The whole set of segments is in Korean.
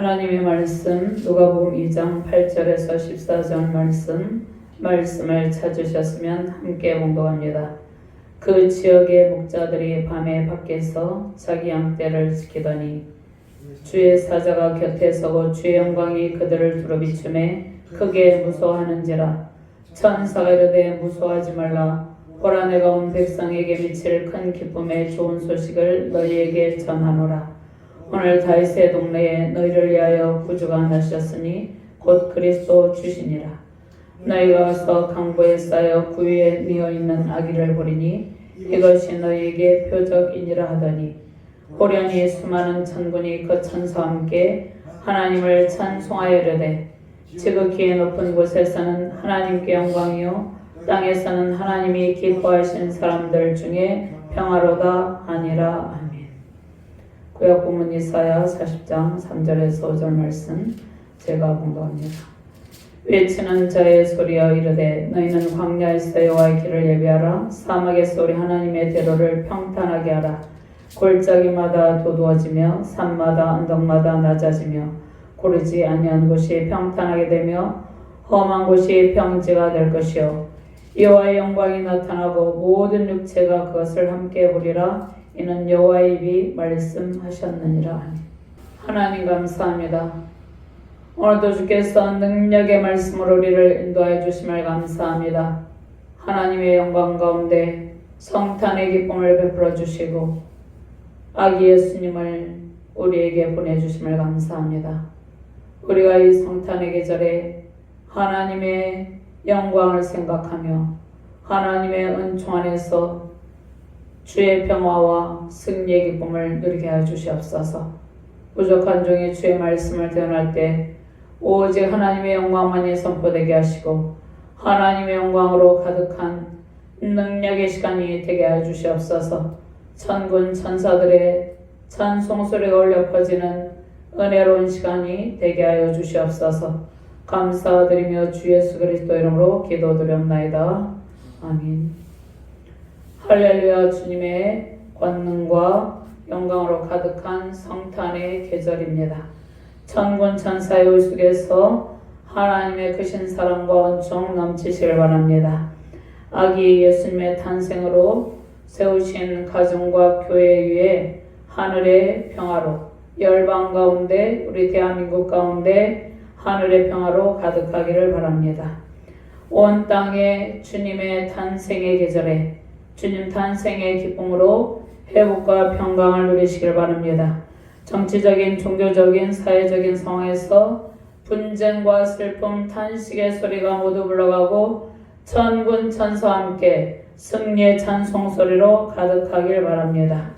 하나님의 말씀 누가복음 2장 8절에서 14절 말씀 말씀을 찾으셨으면 함께 봉독합니다. 그 지역의 목자들이 밤에 밖에서 자기 양떼를 지키더니 주의 사자가 곁에 서고 주의 영광이 그들을 두루비춤에 크게 무서워하는지라. 천사가 이르되 무서워하지 말라. 보라 내가 온 백성에게 미칠 큰 기쁨의 좋은 소식을 너희에게 전하노라 오늘 다윗의 동네에 너희를 위하여 구주가 나셨으니 곧 그리스도 주시니라. 너희가 와서 강보에 쌓여 구유에 미어 있는 아기를 보리니 이것이 너희에게 표적이니라 하더니 호련히 수많은 천군이 그 천사와 함께 하나님을 찬송하여 이르되 지극히 높은 곳에서는 하나님께 영광이요 땅에서는 하나님이 기뻐하신 사람들 중에 평화로다 아니라. 구약 본문 이사야 40장 3절에서 5절 말씀 제가 공부합니다. 외치는 자의 소리여 이르되 너희는 광야에서 여호와의 길을 예비하라. 사막에서 우리 하나님의 대로를 평탄하게 하라. 골짜기마다 도두어지며 산마다 언덕마다 낮아지며 고르지 아니한 곳이 평탄하게 되며 험한 곳이 평지가 될 것이요. 여호와의 영광이 나타나고 모든 육체가 그것을 함께 보리라 이는 여호와의 입이 말씀하셨느니라 하나님 감사합니다. 오늘도 주께서 능력의 말씀으로 우리를 인도하여 주심을 감사합니다. 하나님의 영광 가운데 성탄의 기쁨을 베풀어 주시고 아기 예수님을 우리에게 보내주심을 감사합니다. 우리가 이 성탄의 계절에 하나님의 영광을 생각하며 하나님의 은총 안에서 주의 평화와 승리의 기쁨을 누리게 하여 주시옵소서. 부족한 종이 주의 말씀을 대언할 때 오직 하나님의 영광만이 선포되게 하시고 하나님의 영광으로 가득한 능력의 시간이 되게 하여 주시옵소서. 천군 천사들의 찬송 소리가 울려 퍼지는 은혜로운 시간이 되게 하여 주시옵소서. 감사드리며 주 예수 그리스도 이름으로 기도드렸나이다. 아멘. 할렐루야 주님의 권능과 영광으로 가득한 성탄의 계절입니다. 천군 천사의 올 속에서 하나님의 크신 사랑과 은총 넘치시길 바랍니다. 아기 예수님의 탄생으로 세우신 가정과 교회 위에 하늘의 평화로 열방 가운데 우리 대한민국 가운데 하늘의 평화로 가득하기를 바랍니다. 온 땅에 주님의 탄생의 계절에 주님 탄생의 기쁨으로 회복과 평강을 누리시길 바랍니다. 정치적인, 종교적인, 사회적인 상황에서 분쟁과 슬픔, 탄식의 소리가 모두 물러가고 천군 천사와 함께 승리의 찬송 소리로 가득하길 바랍니다.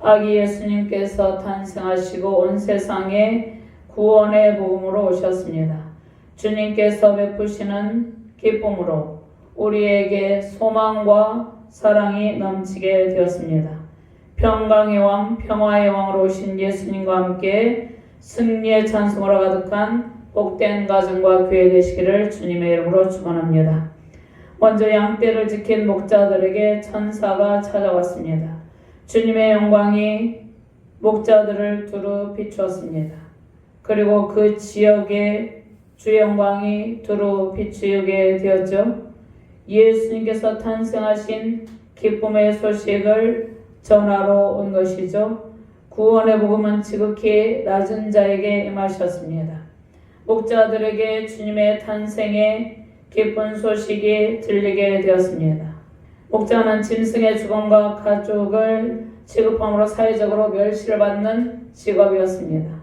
아기 예수님께서 탄생하시고 온 세상에 구원의 복음으로 오셨습니다. 주님께서 베푸시는 기쁨으로 우리에게 소망과 사랑이 넘치게 되었습니다. 평강의 왕, 평화의 왕으로 오신 예수님과 함께 승리의 찬송으로 가득한 복된 가정과 교회 되시기를 주님의 이름으로 축원합니다. 먼저 양떼를 지킨 목자들에게 천사가 찾아왔습니다. 주님의 영광이 목자들을 두루 비추었습니다. 그리고 그 지역에 주의 영광이 두루 비추게 되었죠. 예수님께서 탄생하신 기쁨의 소식을 전하러 온 것이죠. 구원의 복음은 지극히 낮은 자에게 임하셨습니다. 목자들에게 주님의 탄생의 기쁜 소식이 들리게 되었습니다. 목자는 짐승의 죽음과 가족을 취급함으로 사회적으로 멸시를 받는 직업이었습니다.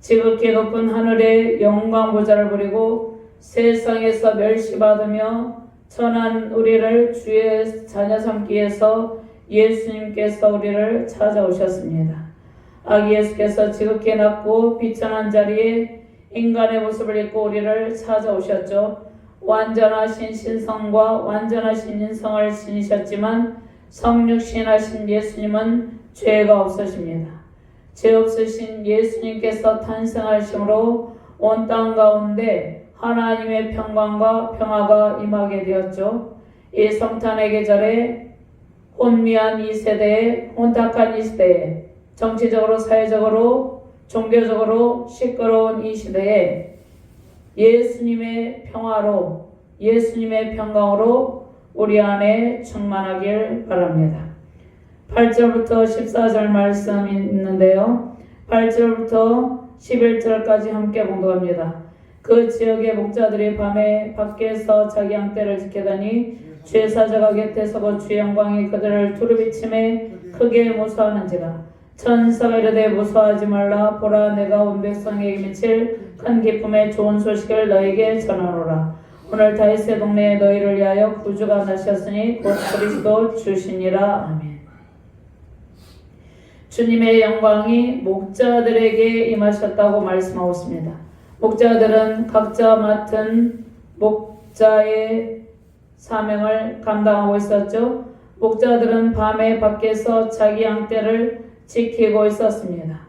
지극히 높은 하늘의 영광 보좌를 부리고 세상에서 멸시받으며 천한 우리를 주의 자녀 삼기 위해서 예수님께서 우리를 찾아오셨습니다. 아기 예수께서 지극히 낮고 비천한 자리에 인간의 모습을 입고 우리를 찾아오셨죠. 완전하신 신성과 완전하신 인성을 지니셨지만 성육신하신 예수님은 죄가 없으십니다. 죄 없으신 예수님께서 탄생하심으로 온 땅 가운데 하나님의 평강과 평화가 임하게 되었죠. 이 성탄의 계절에 혼미한 이 세대에 혼탁한 이 시대에 정치적으로 사회적으로 종교적으로 시끄러운 이 시대에 예수님의 평화로 예수님의 평강으로 우리 안에 충만하길 바랍니다. 8절부터 14절 말씀이 있는데요. 8절부터 11절까지 함께 공부합니다. 그 지역의 목자들이 밤에 밖에서 자기 양떼를 지키다니 주의 사자가 곁에 서고 주의 영광이 그들을 두루비침에 크게 무서워하는지라. 천사가 이르되 무서워하지 말라. 보라 내가 온 백성에게 미칠 큰 기쁨의 좋은 소식을 너에게 전하노라. 오늘 다윗의 동네에 너희를 위하여 구주가 나셨으니 곧 그리스도 주시니라. 아멘. 주님의 영광이 목자들에게 임하셨다고 말씀하고 있습니다. 목자들은 각자 맡은 목자의 사명을 감당하고 있었죠. 목자들은 밤에 밖에서 자기 양떼를 지키고 있었습니다.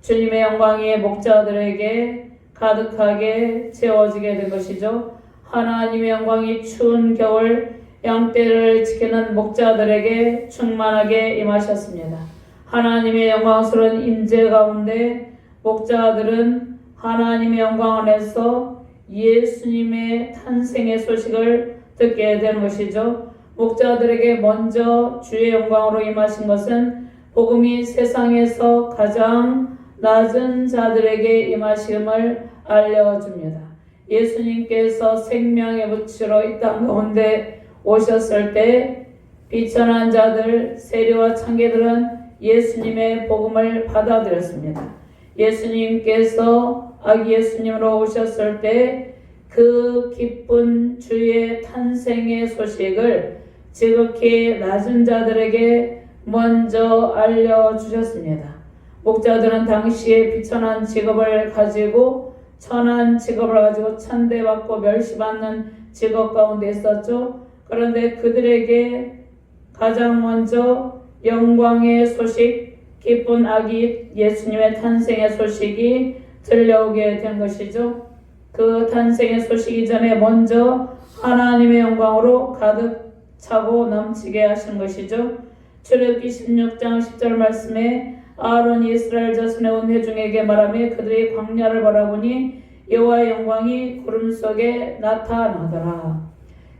주님의 영광이 목자들에게 가득하게 채워지게 된 것이죠. 하나님의 영광이 추운 겨울 양떼를 지키는 목자들에게 충만하게 임하셨습니다. 하나님의 영광스러운 임재 가운데 목자들은 하나님의 영광 안에서 예수님의 탄생의 소식을 듣게 된 것이죠. 목자들에게 먼저 주의 영광으로 임하신 것은 복음이 세상에서 가장 낮은 자들에게 임하심을 알려줍니다. 예수님께서 생명의 부치로 이 땅 가운데 오셨을 때 비천한 자들, 세리와 창계들은 예수님의 복음을 받아들였습니다. 예수님께서 아기 예수님으로 오셨을 때 그 기쁜 주의 탄생의 소식을 지극히 낮은 자들에게 먼저 알려주셨습니다. 목자들은 당시에 비천한 직업을 가지고 천한 직업을 가지고 천대받고 멸시받는 직업 가운데 있었죠. 그런데 그들에게 가장 먼저 영광의 소식, 기쁜 아기 예수님의 탄생의 소식이 들려오게 된 것이죠. 그 탄생의 소식 이전에 먼저 하나님의 영광으로 가득 차고 넘치게 하신 것이죠. 출애굽기 16장 10절 말씀에 아론이 이스라엘 자손의 온 회 중에게 말하며 그들이 광야를 바라보니 여호와의 영광이 구름 속에 나타나더라.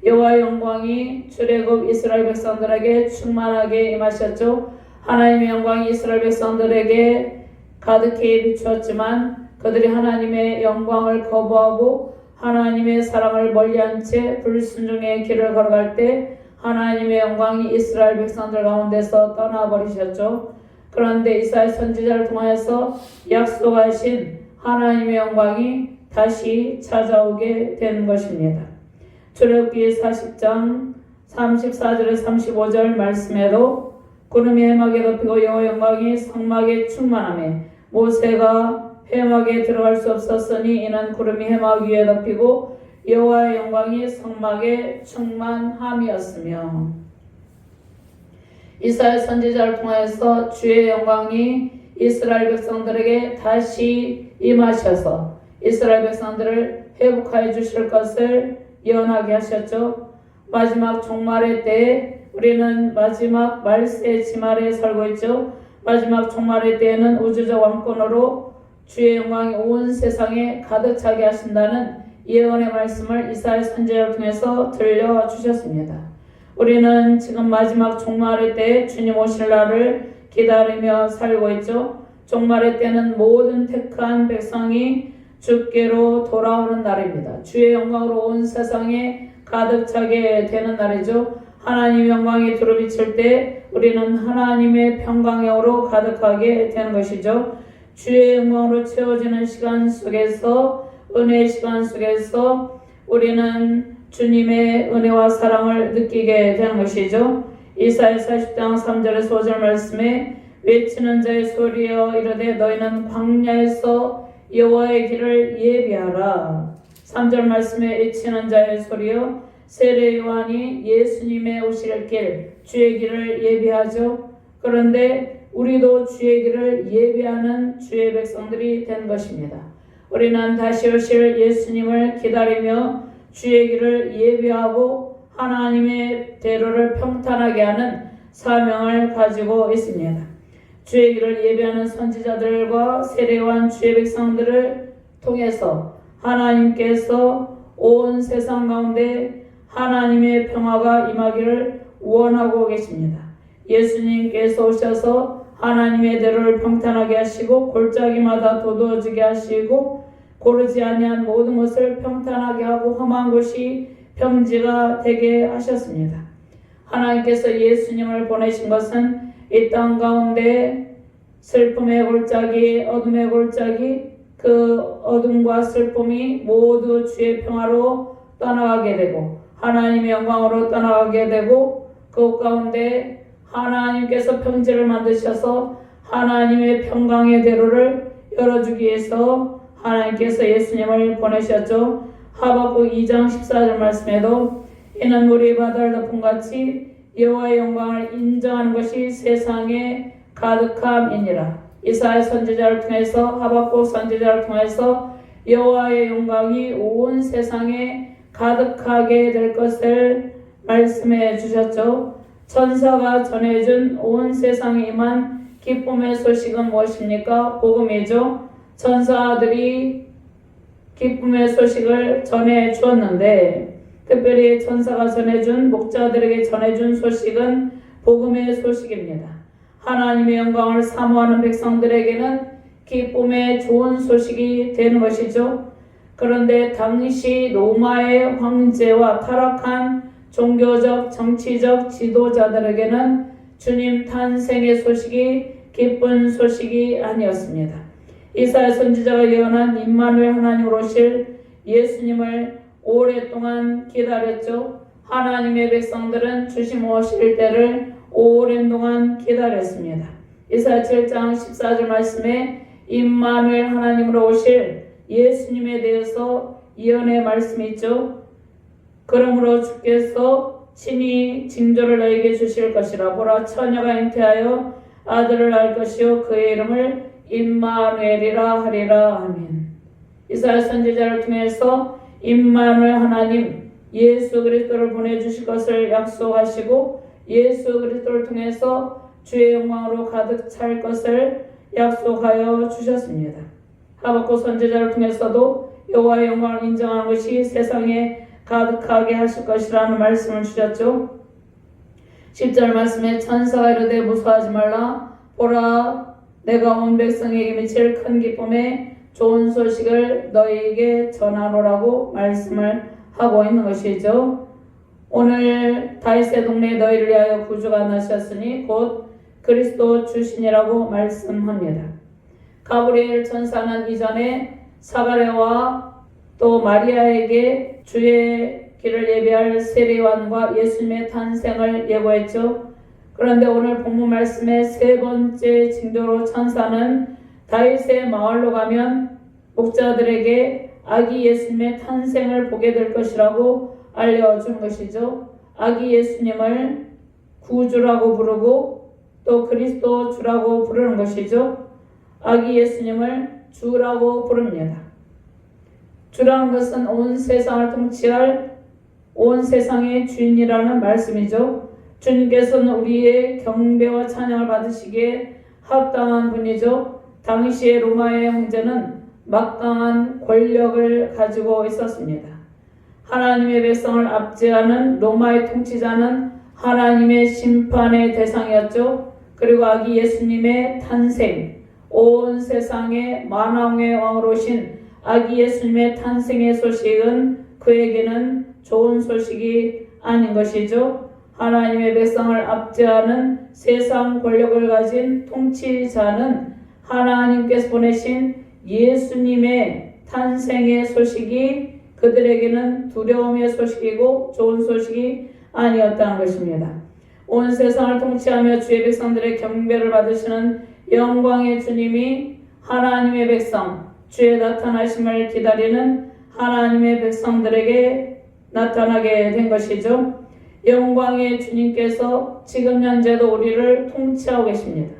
여호와의 영광이 출애굽 이스라엘 백성들에게 충만하게 임하셨죠. 하나님의 영광이 이스라엘 백성들에게 가득히 비추었지만 그들이 하나님의 영광을 거부하고 하나님의 사랑을 멀리한 채 불순종의 길을 걸어갈 때 하나님의 영광이 이스라엘 백성들 가운데서 떠나버리셨죠. 그런데 이스라엘 선지자를 통하여서 약속하신 하나님의 영광이 다시 찾아오게 된 것입니다. 출애굽기 40장 34절에 35절 말씀에도 구름이 해막에 덮이고 여호와 영광이 성막에 충만함에 모세가 해막에 들어갈 수 없었으니 이는 구름이 해막 위에 덮이고 여호와의 영광이 성막에 충만함이었으며 이스라엘 선지자를 통하여서 주의 영광이 이스라엘 백성들에게 다시 임하셔서 이스라엘 백성들을 회복하여 주실 것을 예언하게 하셨죠. 마지막 종말의 때에 우리는 마지막 말세 지말에 살고 있죠. 마지막 종말의 때에는 우주적 왕권으로 주의 영광이 온 세상에 가득 차게 하신다는 예언의 말씀을 이사야 선지자를 통해서 들려 주셨습니다. 우리는 지금 마지막 종말의 때에 주님 오실 날을 기다리며 살고 있죠. 종말의 때는 모든 택한 백성이 주께로 돌아오는 날입니다. 주의 영광으로 온 세상에 가득 차게 되는 날이죠. 하나님의 영광이 두루비칠 때 우리는 하나님의 평강으로 가득하게 되는 것이죠. 주의 영광으로 채워지는 시간 속에서 은혜의 시간 속에서 우리는 주님의 은혜와 사랑을 느끼게 되는 것이죠. 이사야 40장 3절의 소절 말씀에 외치는 자의 소리여 이르되 너희는 광야에서 여호와의 길을 예비하라. 3절 말씀에 외치는 자의 소리여 세례 요한이 예수님의 오실 길 주의 길을 예비하죠. 그런데 우리도 주의 길을 예비하는 주의 백성들이 된 것입니다. 우리는 다시 오실 예수님을 기다리며 주의 길을 예비하고 하나님의 대로를 평탄하게 하는 사명을 가지고 있습니다. 주의 길을 예배하는 선지자들과 세례한 주의 백성들을 통해서 하나님께서 온 세상 가운데 하나님의 평화가 임하기를 원하고 계십니다. 예수님께서 오셔서 하나님의 대로를 평탄하게 하시고 골짜기마다 도도해지게 하시고 고르지 아니한 모든 것을 평탄하게 하고 험한 것이 평지가 되게 하셨습니다. 하나님께서 예수님을 보내신 것은 이 땅 가운데 슬픔의 골짜기, 어둠의 골짜기, 그 어둠과 슬픔이 모두 주의 평화로 떠나가게 되고 하나님의 영광으로 떠나가게 되고 그 가운데 하나님께서 평지를 만드셔서 하나님의 평강의 대로를 열어주기 위해서 하나님께서 예수님을 보내셨죠. 하박국 2장 14절 말씀에도 이는 우리 바다를 덮은 같이 여호와의 영광을 인정하는 것이 세상에 가득함이니라. 이사야 선지자를 통해서 하박국 선지자를 통해서 여호와의 영광이 온 세상에 가득하게 될 것을 말씀해 주셨죠. 천사가 전해준 온 세상에 임한 기쁨의 소식은 무엇입니까? 복음이죠. 천사들이 기쁨의 소식을 전해 주었는데 특별히 천사가 전해준 목자들에게 전해준 소식은 복음의 소식입니다. 하나님의 영광을 사모하는 백성들에게는 기쁨의 좋은 소식이 되는 것이죠. 그런데 당시 로마의 황제와 타락한 종교적, 정치적 지도자들에게는 주님 탄생의 소식이 기쁜 소식이 아니었습니다. 이사야 선지자가 예언한 임마누엘 하나님으로 오실 예수님을 오랫동안 기다렸죠. 하나님의 백성들은 주심 오실 때를 오랜 동안 기다렸습니다. 이사야 7장 14절 말씀에 임마누엘 하나님으로 오실 예수님에 대해서 예언의 말씀이 있죠. 그러므로 주께서 친히 징조를 너에게 주실 것이라 보라 처녀가 잉태하여 아들을 낳을 것이요 그의 이름을 임마누엘이라 하리라 아멘. 이사야 선지자를 통해서 임마누엘 하나님 예수 그리스도를 보내 주실 것을 약속하시고 예수 그리스도를 통해서 주의 영광으로 가득 찰 것을 약속하여 주셨습니다. 하박국 선지자를 통해서도 여호와의 영광을 인정하는 것이 세상에 가득하게 하실 것이라는 말씀을 주셨죠. 10절 말씀에 천사가 이르되 무서워하지 말라 보라 내가 온 백성에게 미칠 큰 기쁨에 좋은 소식을 너희에게 전하노라고 말씀을 하고 있는 것이죠. 오늘 다윗의 동네에 너희를 위하여 구주가 나셨으니 곧 그리스도 주신이라고 말씀합니다. 가브리엘 천사는 이전에 사가랴와 또 마리아에게 주의 길을 예배할 세례관과 예수님의 탄생을 예고했죠. 그런데 오늘 본문 말씀의 세 번째 징조로 천사는 다윗의 마을로 가면 목자들에게 아기 예수님의 탄생을 보게 될 것이라고 알려준 것이죠. 아기 예수님을 구주라고 부르고 또 그리스도 주라고 부르는 것이죠. 아기 예수님을 주라고 부릅니다. 주라는 것은 온 세상을 통치할 온 세상의 주인이라는 말씀이죠. 주님께서는 우리의 경배와 찬양을 받으시기에 합당한 분이죠. 당시의 로마의 형제는 막강한 권력을 가지고 있었습니다. 하나님의 백성을 압제하는 로마의 통치자는 하나님의 심판의 대상이었죠. 그리고 아기 예수님의 탄생, 온 세상의 만왕의 왕으로 오신 아기 예수님의 탄생의 소식은 그에게는 좋은 소식이 아닌 것이죠. 하나님의 백성을 압제하는 세상 권력을 가진 통치자는 하나님께서 보내신 예수님의 탄생의 소식이 그들에게는 두려움의 소식이고 좋은 소식이 아니었다는 것입니다. 온 세상을 통치하며 주의 백성들의 경배를 받으시는 영광의 주님이 하나님의 백성, 주의 나타나심을 기다리는 하나님의 백성들에게 나타나게 된 것이죠. 영광의 주님께서 지금 현재도 우리를 통치하고 계십니다.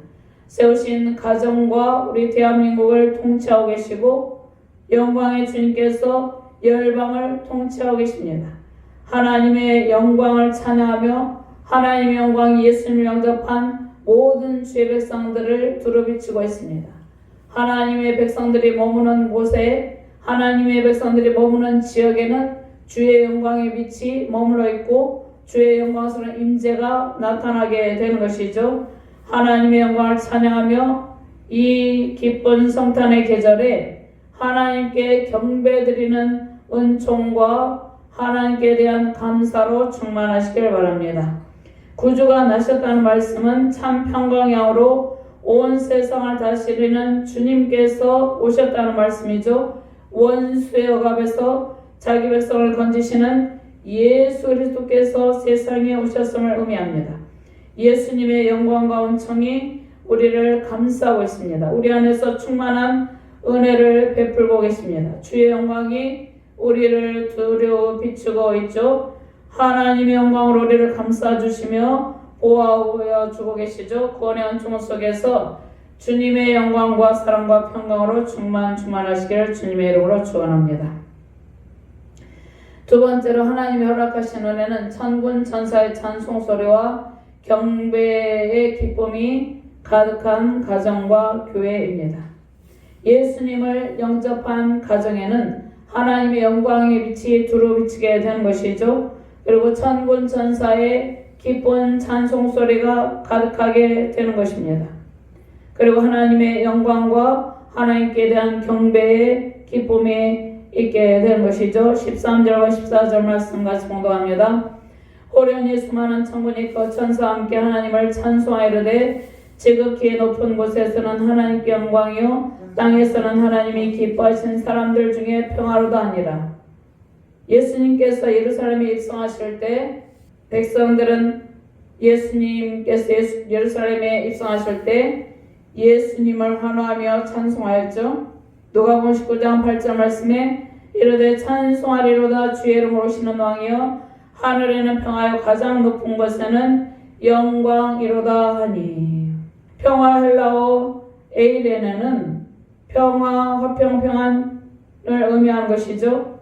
세우신 가정과 우리 대한민국을 통치하고 계시고 영광의 주님께서 열방을 통치하고 계십니다. 하나님의 영광을 찬양하며 하나님의 영광이 예수님을 영접한 모든 주의 백성들을 두루비치고 있습니다. 하나님의 백성들이 머무는 곳에 하나님의 백성들이 머무는 지역에는 주의 영광의 빛이 머물러 있고 주의 영광스러운 임재가 나타나게 되는 것이죠. 하나님의 영광을 찬양하며 이 기쁜 성탄의 계절에 하나님께 경배드리는 은총과 하나님께 대한 감사로 충만하시길 바랍니다. 구주가 나셨다는 말씀은 참 평강양으로 온 세상을 다스리는 주님께서 오셨다는 말씀이죠. 원수의 억압에서 자기 백성을 건지시는 예수 그리스도께서 세상에 오셨음을 의미합니다. 예수님의 영광과 은총이 우리를 감싸고 있습니다. 우리 안에서 충만한 은혜를 베풀고 계십니다. 주의 영광이 우리를 두려 비추고 있죠. 하나님의 영광으로 우리를 감싸 주시며 보호하여 주고 계시죠. 구원의 은총 속에서 주님의 영광과 사랑과 평강으로 충만 충만하시기를 주님의 이름으로 축원합니다. 두 번째로 하나님이 허락하신 은혜는 천군 천사의 찬송 소리와 경배의 기쁨이 가득한 가정과 교회입니다. 예수님을 영접한 가정에는 하나님의 영광의 빛이 두루 비치게 되는 것이죠. 그리고 천군 천사의 기쁜 찬송 소리가 가득하게 되는 것입니다. 그리고 하나님의 영광과 하나님께 대한 경배의 기쁨이 있게 되는 것이죠. 13절과 14절 말씀 같이 공독합니다. 호련히 수많은 천군이 그 천사와 함께 하나님을 찬송하이르되 지극히 높은 곳에서는 하나님께 영광이요 땅에서는 하나님이 기뻐하신 사람들 중에 평화로다 아니라 예수님께서 예루살렘에 입성하실 때 백성들은 예수님께서 예수, 예루살렘에 입성하실 때 예수님을 환호하며 찬송하였죠. 누가복음 19장 8절 말씀에 이르되 찬송하리로다 주의 이름으로 오시는 왕이여 하늘에는 평화요 가장 높은 곳에는 영광이로다 하니 평화 헬라어 에이레네는 평화 화평 평안을 의미하는 것이죠.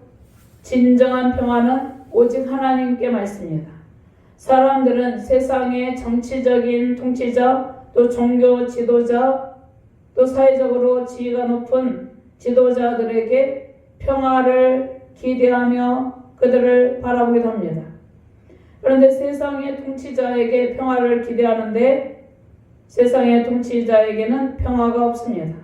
진정한 평화는 오직 하나님께만 있습니다. 사람들은 세상의 정치적인 통치자 또 종교 지도자 또 사회적으로 지위가 높은 지도자들에게 평화를 기대하며 그들을 바라보기도 합니다. 그런데 세상의 통치자에게 평화를 기대하는데 세상의 통치자에게는 평화가 없습니다.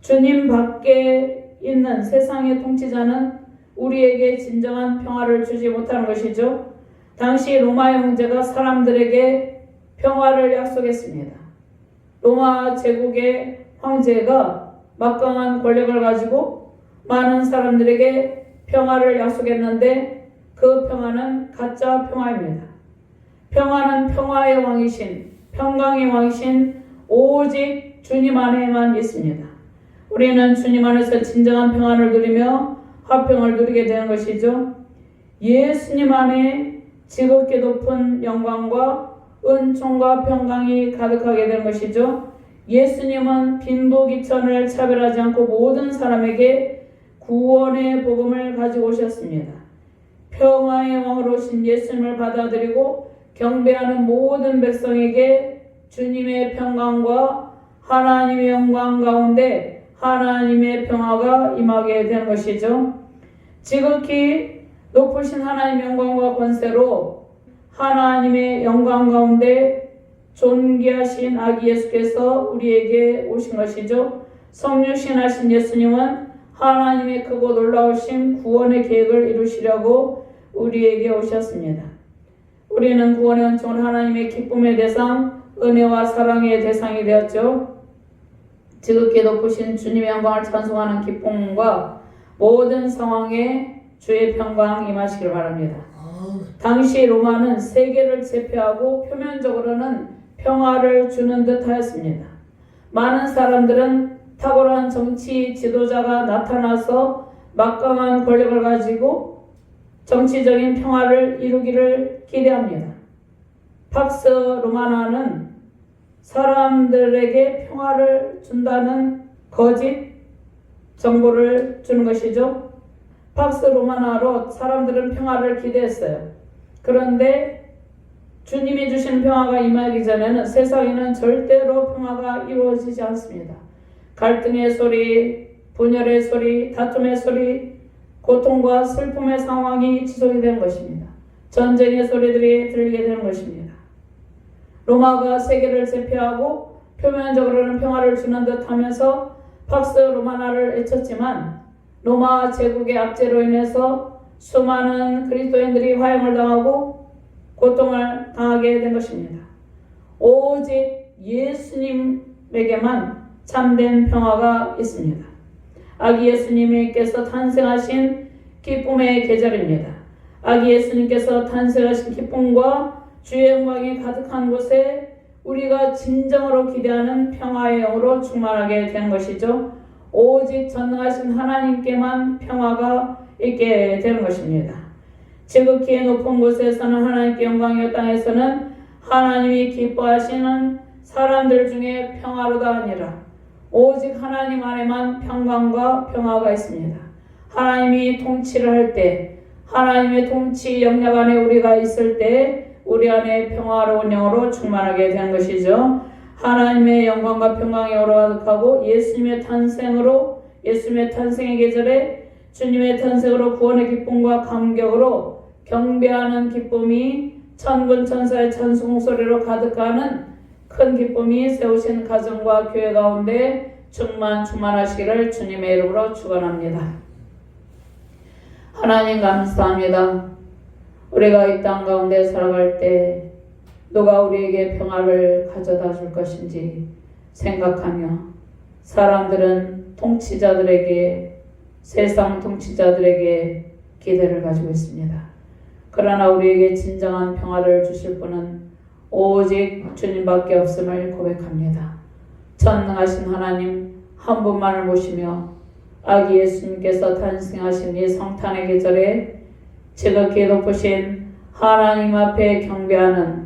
주님 밖에 있는 세상의 통치자는 우리에게 진정한 평화를 주지 못하는 것이죠. 당시 로마 형제가 사람들에게 평화를 약속했습니다. 로마 제국의 황제가 막강한 권력을 가지고 많은 사람들에게 평화를 약속했는데 그 평화는 가짜 평화입니다. 평화는 평화의 왕이신 평강의 왕이신 오직 주님 안에만 있습니다. 우리는 주님 안에서 진정한 평안을 누리며 화평을 누리게 되는 것이죠. 예수님 안에 지극히 높은 영광과 은총과 평강이 가득하게 되는 것이죠. 예수님은 빈부귀천을 차별하지 않고 모든 사람에게 구원의 복음을 가지고 오셨습니다. 평화의 왕으로 오신 예수님을 받아들이고 경배하는 모든 백성에게 주님의 평강과 하나님의 영광 가운데 하나님의 평화가 임하게 되는 것이죠. 지극히 높으신 하나님의 영광과 권세로 하나님의 영광 가운데 존귀하신 아기 예수께서 우리에게 오신 것이죠. 성육신하신 예수님은 하나님의 크고 놀라우신 구원의 계획을 이루시려고 우리에게 오셨습니다. 우리는 구원의 은총을 하나님의 기쁨의 대상, 은혜와 사랑의 대상이 되었죠. 지극히 높으신 주님의 영광을 찬송하는 기쁨과 모든 상황에 주의 평강 임하시길 바랍니다. 당시 로마는 세계를 제패하고 표면적으로는 평화를 주는 듯 하였습니다. 많은 사람들은 탁월한 정치 지도자가 나타나서 막강한 권력을 가지고 정치적인 평화를 이루기를 기대합니다. 팍스 로마나는 사람들에게 평화를 준다는 거짓 정보를 주는 것이죠. 팍스 로마나로 사람들은 평화를 기대했어요. 그런데 주님이 주신 평화가 임하기 전에는 세상에는 절대로 평화가 이루어지지 않습니다. 갈등의 소리, 분열의 소리, 다툼의 소리, 고통과 슬픔의 상황이 지속이 되는 것입니다. 전쟁의 소리들이 들리게 되는 것입니다. 로마가 세계를 제패하고 표면적으로는 평화를 주는 듯 하면서 팍스 로마나를 외쳤지만 로마 제국의 압제로 인해서 수많은 그리스도인들이 화형을 당하고 고통을 당하게 된 것입니다. 오직 예수님에게만 참된 평화가 있습니다. 아기 예수님께서 탄생하신 기쁨의 계절입니다. 아기 예수님께서 탄생하신 기쁨과 주의 영광이 가득한 곳에 우리가 진정으로 기대하는 평화의 영으로 충만하게 되는 것이죠. 오직 전능하신 하나님께만 평화가 있게 되는 것입니다. 지극히 높은 곳에서는 하나님께 영광이요 땅에서는 하나님이 기뻐하시는 사람들 중에 평화로다 아니라 오직 하나님 안에만 평강과 평화가 있습니다. 하나님이 통치를 할 때, 하나님의 통치 영역 안에 우리가 있을 때, 우리 안에 평화로운 영으로 충만하게 되는 것이죠. 하나님의 영광과 영으로 가득하고 예수님의 탄생으로, 예수님의 탄생의 계절에 주님의 탄생으로 구원의 기쁨과 감격으로 경배하는 기쁨이 천군 천사의 찬송 소리로 가득하는 큰 기쁨이 세우신 가정과 교회 가운데 충만 충만하시기를 주님의 이름으로 축원합니다. 하나님 감사합니다. 우리가 이 땅 가운데 살아갈 때 누가 우리에게 평화를 가져다 줄 것인지 생각하며 사람들은 통치자들에게 세상 통치자들에게 기대를 가지고 있습니다. 그러나 우리에게 진정한 평화를 주실 분은 오직 주님밖에 없음을 고백합니다. 전능하신 하나님 한 분만을 모시며 아기 예수님께서 탄생하신 이 성탄의 계절에 지극히 높으신 하나님 앞에 경배하는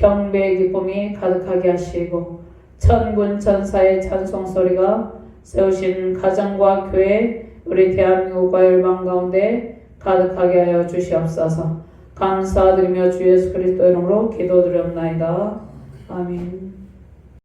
경배의 기쁨이 가득하게 하시고 천군 천사의 찬송 소리가 세우신 가정과 교회 우리 대한민국과 열방 가운데 가득하게 하여 주시옵소서. 감사드리며 주 예수 그리스도 이름으로 기도드렸나이다. 아멘.